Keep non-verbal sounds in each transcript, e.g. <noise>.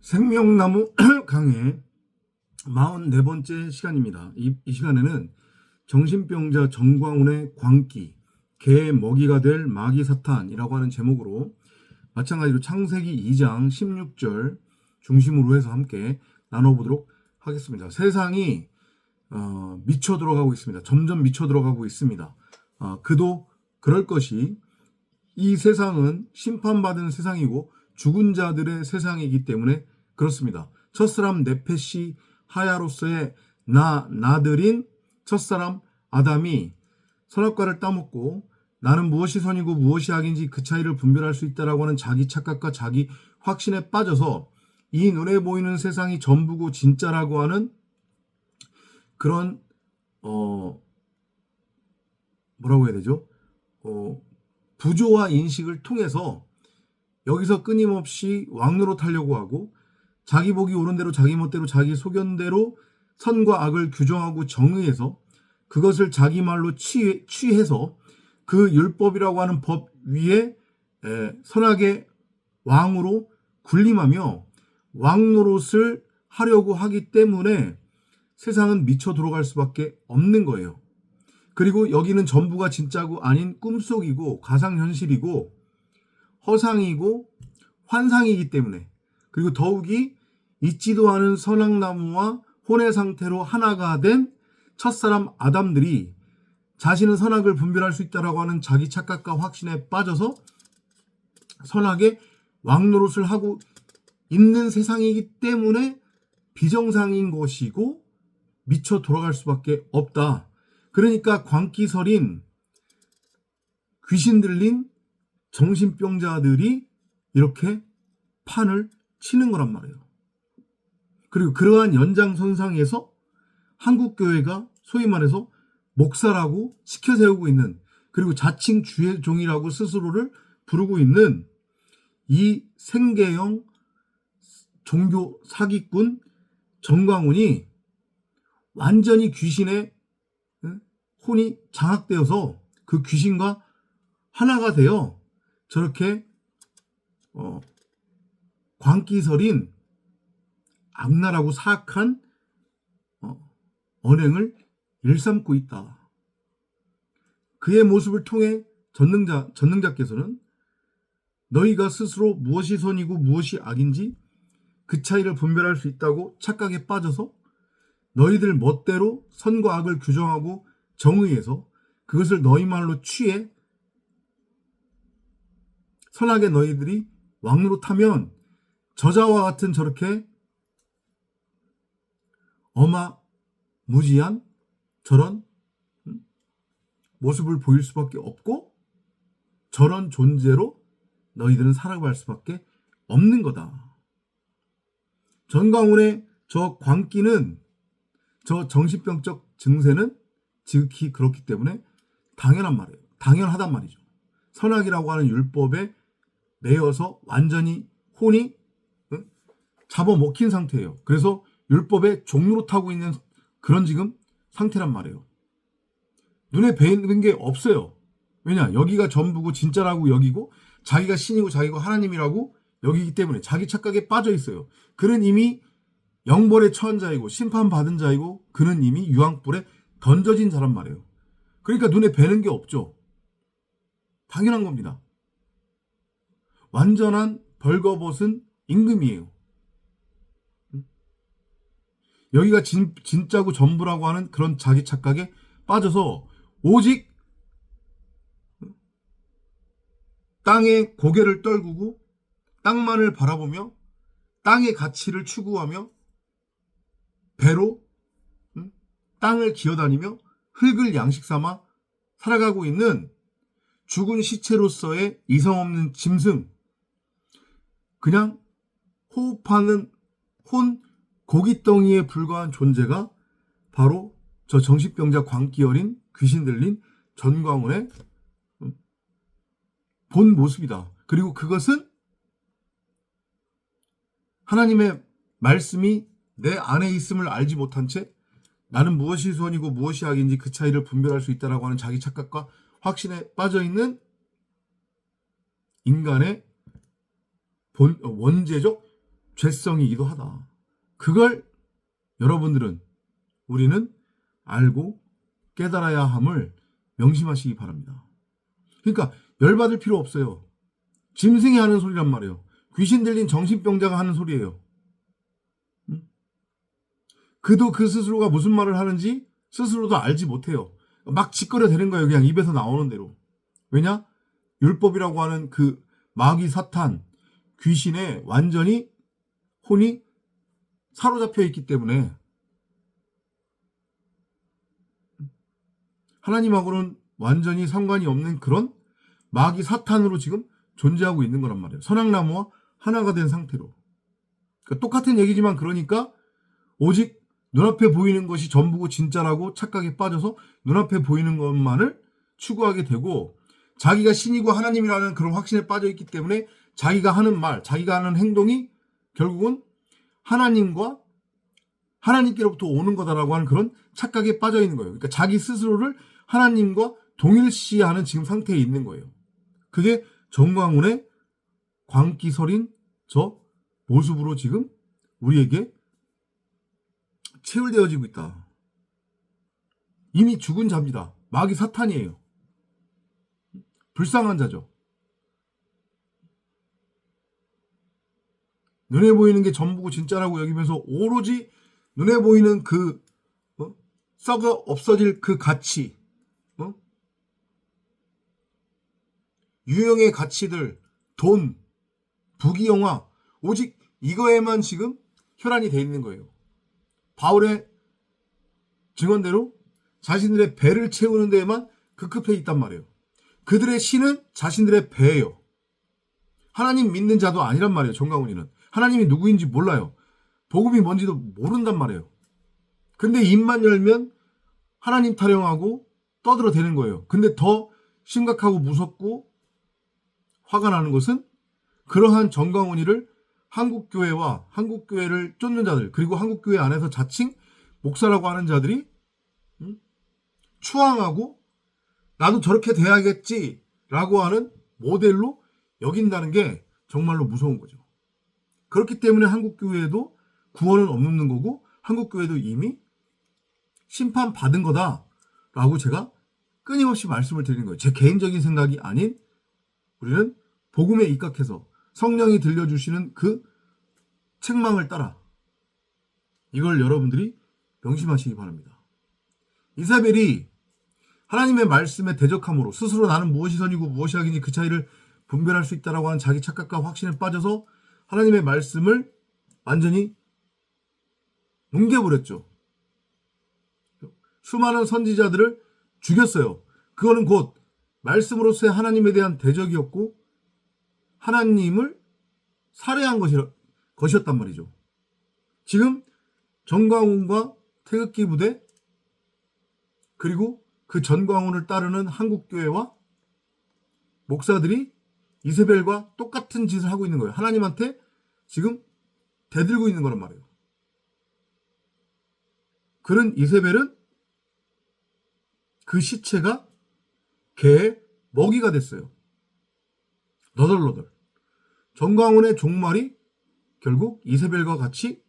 생명나무 <clears throat> 강의 44번째 시간입니다. 이, 이 시간에는 정신병자 정광훈의 광기, 개의 먹이가 될 마귀사탄이라고 하는 제목으로 마찬가지로 창세기 2장 16절 중심으로 해서 함께 나눠보도록 하겠습니다. 세상이 어, 미쳐 들어가고 있습니다. 점점 미쳐 들어가고 있습니다. 어, 그도 그럴 것이 이 세상은 심판받은 세상이고 죽은 자들의 세상이기 때문에 그렇습니다. 첫사람 네페시 하야로서의 나 나들인 첫사람 아담이 선악과를 따먹고 나는 무엇이 선이고 무엇이 악인지 그 차이를 분별할 수 있다라고 하는 자기 착각과 자기 확신에 빠져서 이 눈에 보이는 세상이 전부고 진짜라고 하는 그런 어 뭐라고 해야 되죠? 어 부조화 인식을 통해서 여기서 끊임없이 왕노로 타려고 하고 자기 보기 옳은 대로 자기 멋대로 자기 소견대로 선과 악을 규정하고 정의해서 그것을 자기 말로 취, 취해 서 그 율법이라고 하는 법 위에 에, 선악의 왕으로 군림하며 왕노릇을 하려고 하기 때문에 세상은 미쳐 들어갈 수밖에 없는 거예요. 그리고 여기는 전부가 진짜고 아닌 꿈속이고 가상현실이고 허상이고 환상이기 때문에 그리고 더욱이 있지도 않은 선악나무와 혼의 상태로 하나가 된 첫사람 아담들이 자신은 선악을 분별할 수 있다라고 하는 자기 착각과 확신에 빠져서 선악의 왕노릇을 하고 있는 세상이기 때문에 비정상인 것이고 미쳐 돌아갈 수밖에 없다. 그러니까 광기설인 귀신 들린 정신병자들이 이렇게 판을 치는 거란 말이에요. 그리고 그러한 연장선상에서 한국교회가 소위 말해서 목사라고 시켜 세우고 있는 그리고 자칭 주의 종이라고 스스로를 부르고 있는 이 생계형 종교 사기꾼 정광훈이 완전히 귀신의 혼이 장악되어서 그 귀신과 하나가 되어 저렇게 어, 광기설인 악랄하고 사악한 어, 언행을 일삼고 있다. 그의 모습을 통해 전능자 전능자께서는 너희가 스스로 무엇이 선이고 무엇이 악인지 그 차이를 분별할 수 있다고 착각에 빠져서 너희들 멋대로 선과 악을 규정하고 정의해서 그것을 너희 말로 취해 선하게 너희들이 왕으로 타면 저자와 같은 저렇게 어마무지한 저런 모습을 보일 수밖에 없고 저런 존재로 너희들은 살아갈 수밖에 없는 거다. 전광훈의 저 광기는 저 정신병적 증세는 지극히 그렇기 때문에 당연한 말이에요. 당연하단 말이죠. 선악이라고 하는 율법에 매여서 완전히 혼이 응? 잡아먹힌 상태예요. 그래서 율법의 종로로 타고 있는 그런 지금 상태란 말이에요. 눈에 뵈는 게 없어요. 왜냐? 여기가 전부고 진짜라고 여기고 자기가 신이고 자기가 하나님이라고 여기기 때문에 자기 착각에 빠져 있어요. 그는 이미 영벌에 처한 자이고 심판받은 자이고 그는 이미 유황불에 던져진 자란 말이에요. 그러니까 눈에 뵈는 게 없죠. 당연한 겁니다. 완전한 벌거벗은 임금이에요. 여기가 진, 진짜고 전부라고 하는 그런 자기 착각에 빠져서 오직 땅에 고개를 떨구고 땅만을 바라보며 땅의 가치를 추구하며 배로 땅을 기어다니며 흙을 양식 삼아 살아가고 있는 죽은 시체로서의 이성 없는 짐승. 그냥 호흡하는 혼 고깃덩이에 불과한 존재가 바로 저 정신병자 광기 어린 귀신 들린 전광훈의 본 모습이다. 그리고 그것은 하나님의 말씀이 내 안에 있음을 알지 못한 채 나는 무엇이 선이고 무엇이 악인지 그 차이를 분별할 수 있다라고 하는 자기 착각과 확신에 빠져 있는 인간의 본 원죄적 죄성이기도 하다. 그걸 여러분들은 우리는 알고 깨달아야 함을 명심하시기 바랍니다. 그러니까 열받을 필요 없어요. 짐승이 하는 소리란 말이에요. 귀신 들린 정신병자가 하는 소리예요. 응? 그도 그 스스로가 무슨 말을 하는지 스스로도 알지 못해요. 막 짓거려 대는 거예요. 그냥 입에서 나오는 대로. 왜냐? 율법이라고 하는 그 마귀 사탄 귀신에 완전히 혼이 사로잡혀 있기 때문에 하나님하고는 완전히 상관이 없는 그런 마귀 사탄으로 지금 존재하고 있는 거란 말이에요. 선악나무와 하나가 된 상태로. 그러니까 똑같은 얘기지만 그러니까 오직 눈앞에 보이는 것이 전부고 진짜라고 착각에 빠져서 눈앞에 보이는 것만을 추구하게 되고 자기가 신이고 하나님이라는 그런 확신에 빠져 있기 때문에 자기가 하는 말, 자기가 하는 행동이 결국은 하나님과 하나님께로부터 오는 거다라고 하는 그런 착각에 빠져 있는 거예요. 그러니까 자기 스스로를 하나님과 동일시하는 지금 상태에 있는 거예요. 그게 정광훈의 광기설인 저 모습으로 지금 우리에게 체울되어지고 있다. 이미 죽은 자입니다. 마귀 사탄이에요. 불쌍한 자죠. 눈에 보이는 게 전부고 진짜라고 여기면서 오로지 눈에 보이는 그 어? 썩어 없어질 그 가치, 어? 유형의 가치들, 돈, 부귀영화 오직 이거에만 지금 혈안이 돼 있는 거예요. 바울의 증언대로 자신들의 배를 채우는 데에만 급급해 있단 말이에요. 그들의 신은 자신들의 배예요. 하나님 믿는 자도 아니란 말이에요. 정강훈이는 하나님이 누구인지 몰라요. 복음이 뭔지도 모른단 말이에요. 근데 입만 열면 하나님 타령하고 떠들어 대는 거예요. 근데 더 심각하고 무섭고 화가 나는 것은 그러한 정강훈이를 한국교회와 한국교회를 쫓는 자들 그리고 한국교회 안에서 자칭 목사라고 하는 자들이 음? 추앙하고 나도 저렇게 돼야겠지라고 하는 모델로 여긴다는 게 정말로 무서운 거죠. 그렇기 때문에 한국 교회에도 구원은 없는 거고 한국 교회도 이미 심판 받은 거다라고 제가 끊임없이 말씀을 드리는 거예요. 제 개인적인 생각이 아닌 우리는 복음에 입각해서 성령이 들려주시는 그 책망을 따라 이걸 여러분들이 명심하시기 바랍니다. 이사벨이 하나님의 말씀에 대적함으로 스스로 나는 무엇이 선이고 무엇이 악이니 그 차이를 분별할 수 있다라고 하는 자기 착각과 확신에 빠져서 하나님의 말씀을 완전히 뭉개버렸죠. 수많은 선지자들을 죽였어요. 그거는 곧 말씀으로서의 하나님에 대한 대적이었고 하나님을 살해한 것이, 것이었단 말이죠. 지금 정광훈과 태극기 부대 그리고 그 전광훈을 따르는 한국교회와 목사들이 이세벨과 똑같은 짓을 하고 있는 거예요. 하나님한테 지금 대들고 있는 거란 말이에요. 그런 이세벨은 그 시체가 개의 먹이가 됐어요. 너덜너덜. 정광훈의 종말이 결국 이세벨과 같이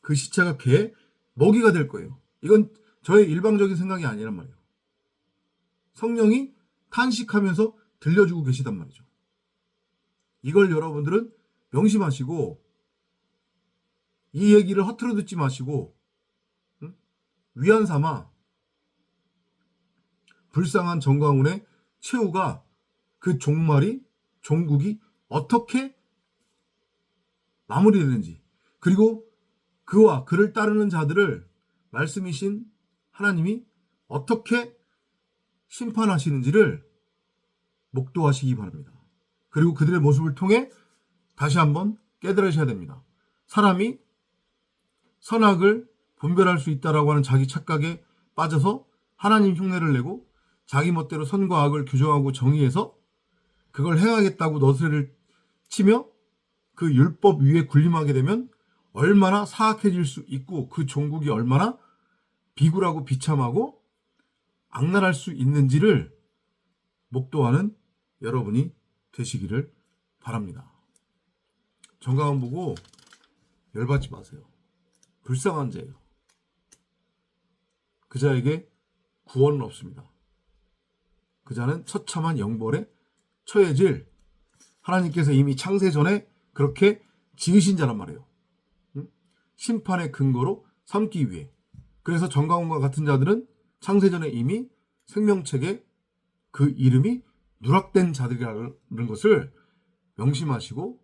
그 시체가 개의 먹이가 될 거예요. 이건 저의 일방적인 생각이 아니란 말이에요. 성령이 탄식하면서 들려주고 계시단 말이죠. 이걸 여러분들은 명심하시고 이 얘기를 허투루 듣지 마시고 응? 위안 삼아 불쌍한 정광훈의 최후가 그 종말이 종국이 어떻게 마무리되는지 그리고 그와 그를 따르는 자들을 말씀이신 하나님이 어떻게 심판하시는지를 목도하시기 바랍니다. 그리고 그들의 모습을 통해 다시 한번 깨달으셔야 됩니다. 사람이 선악을 분별할 수 있다라고 하는 자기 착각에 빠져서 하나님 흉내를 내고 자기 멋대로 선과 악을 규정하고 정의해서 그걸 행하겠다고 너스를 치며 그 율법 위에 군림하게 되면 얼마나 사악해질 수 있고 그 종국이 얼마나 비굴하고 비참하고 악랄할 수 있는지를 목도하는 여러분이 되시기를 바랍니다. 정강원 보고 열받지 마세요. 불쌍한 자예요. 그 자에게 구원은 없습니다. 그 자는 처참한 영벌에 처해질 하나님께서 이미 창세 전에 그렇게 지으신 자란 말이에요. 응? 심판의 근거로 삼기 위해. 그래서 정강훈과 같은 자들은 창세 전에 이미 생명책에 그 이름이 누락된 자들이라는 것을 명심하시고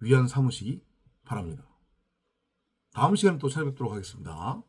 위안 삼으시기 바랍니다. 다음 시간에 또 찾아뵙도록 하겠습니다.